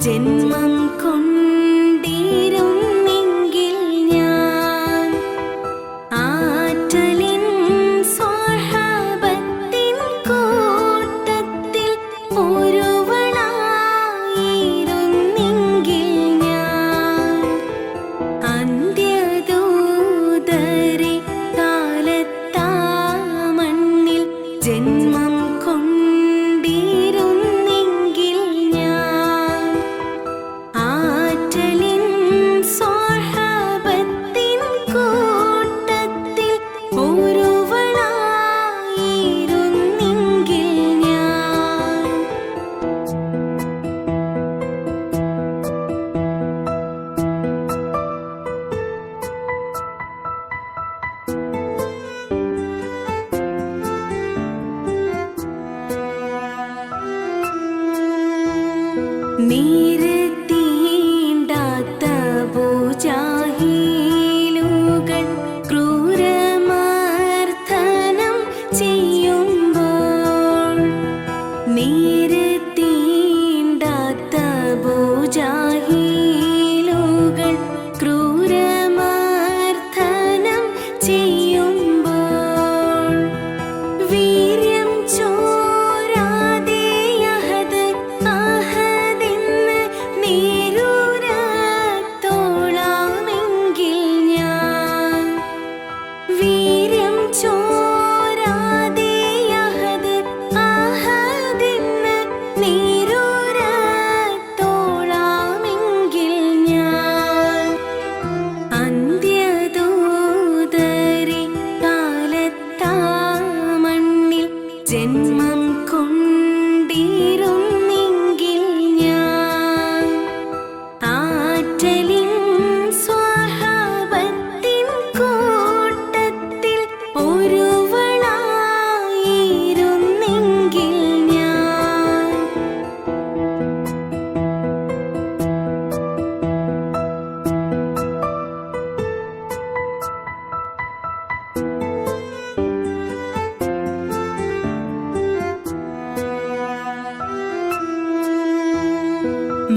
didn't നീരത്തീണ്ടാത്ത പൂജാഹീലുകൾ ക്രൂരമാർത്ഥനം ചെയ്യുമ്പോൾ നീരത്തീണ്ടാത്ത പൂജാഹീലുകൾ ക്രൂരമാർത്ഥനം ചെയ്യുമ്പോൾ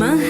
más